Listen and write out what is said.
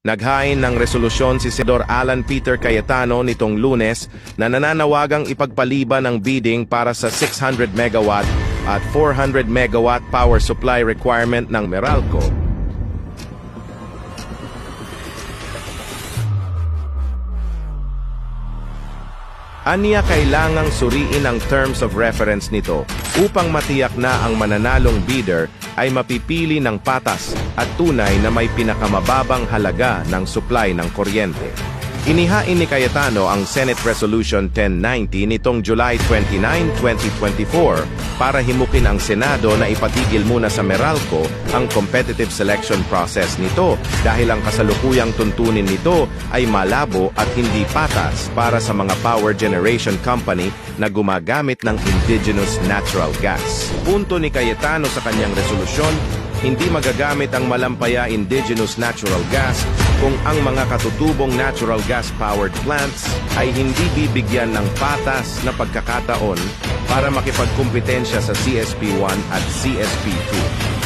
Naghain ng resolusyon si Senador Alan Peter Cayetano nitong lunes na nananawagang ipagpaliban ang bidding para sa 600 megawatt at 400 megawatt power supply requirement ng Meralco. Aniya kailangang suriin ang terms of reference nito upang matiyak na ang mananalong bidder ay mapipili ng patas at tunay na may pinakamababang halaga ng supply ng kuryente. Inihain ni Cayetano ang Senate Resolution 1090 nitong July 29, 2024 para himukin ang Senado na ipatigil muna sa Meralco ang competitive selection process nito dahil ang kasalukuyang tuntunin nito ay malabo at hindi patas para sa mga power generation company na gumagamit ng indigenous natural gas. Punto ni Cayetano sa kanyang resolusyon, hindi magagamit ang malampaya indigenous natural gas kung ang mga katutubong natural gas-powered plants ay hindi bibigyan ng patas na pagkakataon para makipagkumpetensya sa CSP1 at CSP2.